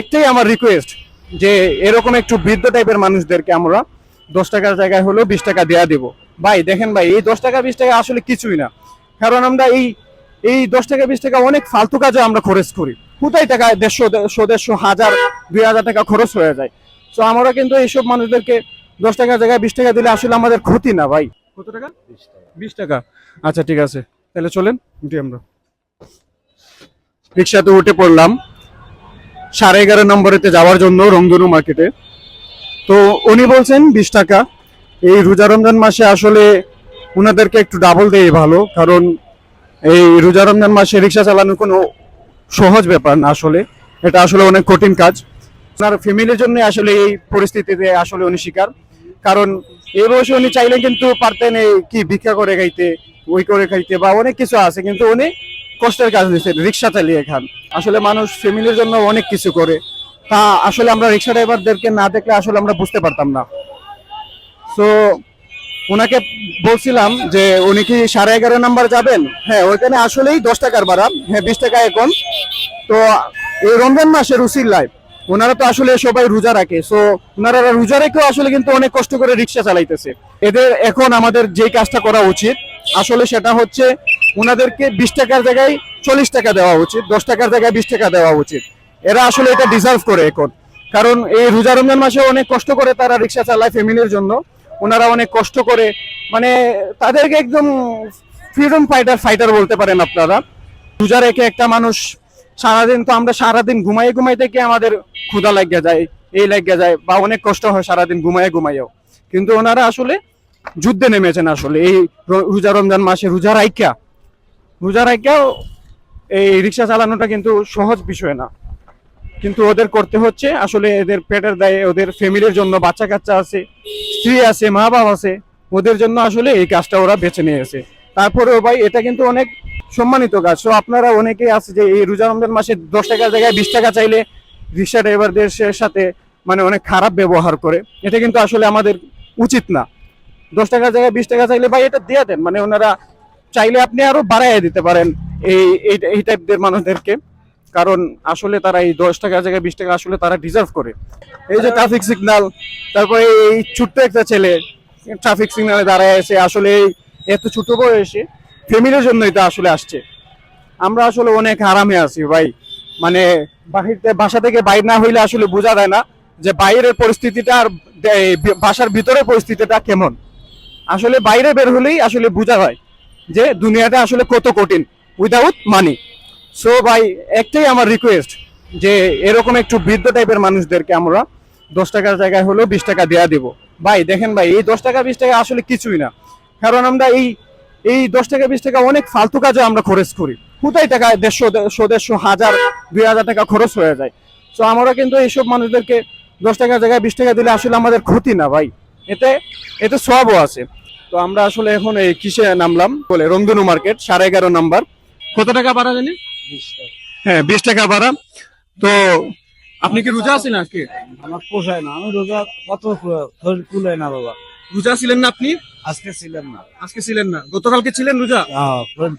একটাই আমার রিকোয়েস্ট যে এরকম একটু বৃদ্ধ টাইপের মানুষদেরকে আমরা দশ টাকার জায়গায় হলেও বিশ টাকা দেয়া দেবো। ভাই দেখেন ভাই এই দশ টাকা বিশ টাকা আসলে কিছুই না। কারণ আমরা এই এই দশ টাকা বিশ টাকা অনেক ফালতু কাজে আমরা খরচ করি। কোথায় টাকা দেড়শো দেড়শো দেড়শো হাজার দুই হাজার টাকা খরচ হয়ে যায়? তো আমরা কিন্তু এইসব মানুষদেরকে দশ টাকার জায়গায় বিশ টাকা দিলে আসলে আমাদের ক্ষতি না ভাই। কত টাকা। বিশ টাকা। আচ্ছা ঠিক আছে। তাহলে চলেন উঠি আমরা। রিক্সাতে উঠে পড়লাম। সাড়ে এগারো নম্বরেতে যাওয়ার জন্য রংধনু মার্কেটে। তো উনি বলছেন বিশ টাকা। এই রোজা রমজান মাসে আসলে ওনাদেরকে একটু ডাবল দেয় ভালো, কারণ এই রোজা রমজান মাসে রিক্সা চালানো কোনো সহজ ব্যাপার না আসলে। এটা আসলে অনেক কঠিন কাজ। ওনার ফ্যামিলির জন্য আসলে এই পরিস্থিতিতে আসলে উনি শিকার। কারণ এই বয়সে উনি চাইলে কিন্তু পারতেন এই কি ভিক্ষা করে খাইতে, ওই করে খাইতে বা অনেক কিছু আছে, কিন্তু উনি কষ্টের কাজ দিচ্ছেন রিক্সা চালিয়ে খান। আসলে মানুষ ফ্যামিলির জন্য অনেক কিছু করে। তা আসলে আমরা রিক্সা ড্রাইভারদেরকে না দেখলে আসলে আমরা বুঝতে পারতাম না। সো ওনাকে বলছিলাম যে, উনি কি সাড়ে এগারো নাম্বার যাবেন? হ্যাঁ ওইখানে আসলেই দশ টাকার ভাড়া হ্যাঁ বিশ টাকা এখন। তো এই রমজান মাসে রুসির লাইফ ওনারা তো আসলে সবাই রোজা রাখে। সো ওনারা রোজা রেখেও আসলে কিন্তু অনেক কষ্ট করে রিক্সা চালাইতেছে। এদের এখন আমাদের যে কাজটা করা উচিত আসলে সেটা হচ্ছে ওনাদেরকে বিশ টাকার জায়গায় চল্লিশ টাকা দেওয়া উচিত, দশ টাকার জায়গায় বিশ টাকা দেওয়া উচিত। এরা আসলে এটা ডিজার্ভ করে এখন। কারণ এই রোজা রমজান মাসে অনেক কষ্ট করে তারা রিক্সা চালায় ফ্যামিলির জন্য। ওনারা অনেক কষ্ট করে মানে তাদেরকে একদম ফ্রিডম ফাইটার ফাইটার বলতে পারেন আপনারা। রোজা রেখে একটা মানুষ সারাদিন তো আমরা সারাদিন ঘুমাই ঘুমাই থেকে আমাদের ক্ষুধা লাগিয়ে যায়, এই লাগিয়ে যায়, বা অনেক কষ্ট হয় সারাদিন ঘুমাই ঘুমাইও কিন্তু ওনারা আসলে যুদ্ধে নেমেছেন আসলে। এই রোজা রমজান মাসে রোজা রাইকা রোজা রাইকাও এই রিক্সা চালানোটা কিন্তু সহজ বিষয় না। কিন্তু ওদের করতে হচ্ছে, আসলে এদের পেটের দায়ে ওদের ফ্যামিলির জন্য বাচ্চা কাচ্চা আছে, স্ত্রী আছে মা বাবা আছে, ওদের জন্য আসলে এই কাজটা ওরা বেছে নিয়েছে। তারপরেও ভাই, এটা কিন্তু অনেক সম্মানিত কাজ। তো আপনারা অনেকেই আছে যে এই রোজা রমজান মাসে দশ টাকার জায়গায় বিশ টাকা চাইলে রিক্সা ড্রাইভারদের সাথে মানে অনেক খারাপ ব্যবহার করে। এটা কিন্তু আসলে আমাদের উচিত না। দশ টাকার জায়গায় বিশ টাকা চাইলে ভাই এটা দিয়ে দেন। মানে ওনারা চাইলে আপনি আরও বাড়াইয়া দিতে পারেন এই, এই- টাইপদের মানুষদেরকে। কারণ আসলে তারা এই দশ টাকার জায়গায় বিশ টাকা আসলে তারা ডিজার্ভ করে। এই যে ট্রাফিক সিগনাল তারপরে এই ছোট্ট একটা ছেলে ট্রাফিক সিগনালে দাঁড়ায় আছে, আসলে এত ছোট বয়সে ফ্যামিলির জন্য এটা আসলে আসছে। আমরা আসলে অনেক আরামে আছি ভাই। মানে বাহিরতে বাসা থেকে বাইর না হইলে আসলে বোঝা যায় না যে বাইরের পরিস্থিতিটা আর বাসার ভিতরের পরিস্থিতিটা কেমন। আসলে বাইরে বের হলেই আসলে বোঝা হয় যে দুনিয়াটা আসলে কত কঠিন উইদাউট মানি সো ভাই, একটাই আমার রিকোয়েস্ট যে এরকম একটু বৃদ্ধ টাইপের মানুষদেরকে আমরা দশ টাকার জায়গায় হলেও বিশ টাকা দেয়া দেব। ভাই, দেখেন ভাই, এই দশ টাকা, বিশ টাকা আসলে কিছুই না। কারণ আমরা এই এই দশ টাকা, বিশ টাকা অনেক ফালতু কাজে আমরা খরচ করি। কোথায় টাকা? দেড়শো দেড়শো দেড়শো, হাজার, দুই হাজার টাকা খরচ হয়ে যায়। তো আমরা কিন্তু এইসব মানুষদেরকে দশ টাকার জায়গায় বিশ টাকা দিলে আসলে আমাদের ক্ষতি না, ভাই। এতে এতে সবও আছে। তো আমরা আসলে এখন এই কিসে নামলাম? বলে রংধনু মার্কেট সাড়ে এগারো নাম্বার। কত টাকা ভাড়া জানি? হ্যাঁ বিশ টাকা ভাড়া। তো আপনি কি রোজা আছেন আজকে? আমার পোষায় না আমি রোজা কত কুলায় না বাবা। রোজা ছিলেন না আপনি? আজকে ছিলেন না। আজকে ছিলেন না। গতকালকে ছিলেন রোজা?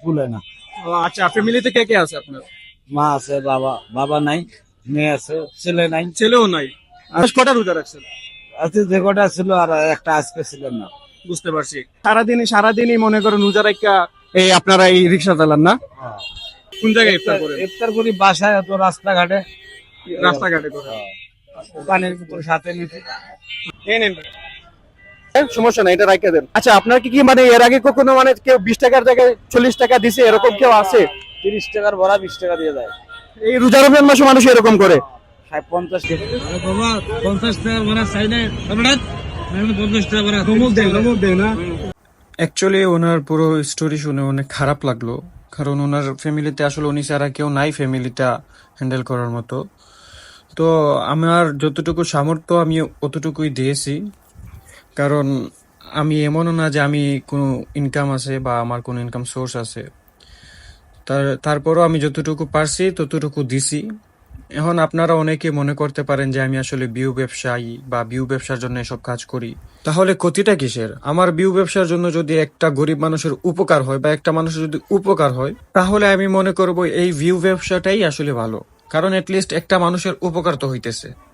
কুলায় না। আচ্ছা ফ্যামিলিতে কে কে আছে আপনার? মা আছে বাবা বাবা নাই মেয়ে আছে ছেলে নাই। ছেলেও নাই। কটা রোজা রাখছেন? যে কটা ছিল আর একটা আজকে ছিলেন না। বুঝতে পারছি। সারাদিনই সারাদিনই মনে করেন রোজা রাখা এই আপনারা এই রিক্সা চালান না? কোন জায়গায় ইফতার করেন? ইফতার করি বাসায় তো রাস্তাঘাটে। রাস্তাঘাটে করে। পানির উপরে সাথে নিতে। এই নিন হ্যাঁ, সমস্যা নাই এটা রাখে দেন। আচ্ছা আপনার কি কি মানে এর আগে কখনো মানে কেউ বিশ টাকার জায়গায় চল্লিশ টাকা দিছে এরকম কেউ আছে? তিরিশ টাকার ভরা বিশ টাকা দিয়ে দেয়। এই রোজা রমজান মাসে মানুষ এরকম করে। পঞ্চাশ বাবা পঞ্চাশ টাকার ভরা চাই নাই পঞ্চাশ টাকা ভরা ধমক দেয় ধমক দেয় না? অ্যাকচুয়ালি ওনার পুরো স্টোরি শুনে অনেক খারাপ লাগল। কারণ ওনার ফ্যামিলিতে আসলে উনি ছাড়া কেউ নাই ফ্যামিলিটা হ্যান্ডেল করার মতো। তো আমার যতটুকু সামর্থ্য আমি অতটুকুই দিয়েছি। কারণ আমি এমনও না যে আমি কোনো ইনকাম আছে বা আমার কোনো ইনকাম সোর্স আছে। তার তারপরও আমি যতটুকু পারছি ততটুকু দিছি। এখন আপনারা অনেকে মনে করতে পারেন যে আমি আসলে বিউ ব্যবসায়ী বা বিউ ব্যবসার জন্য এসব কাজ করি। তাহলে ক্ষতিটা কিসের? আমার বিউ ব্যবসার জন্য যদি একটা গরিব মানুষের উপকার হয় বা একটা মানুষের যদি উপকার হয়, তাহলে আমি মনে করব এই ভিউ ব্যবসাটাই আসলে ভালো। কারণ লিস্ট একটা মানুষের উপকার তো হইতেছে।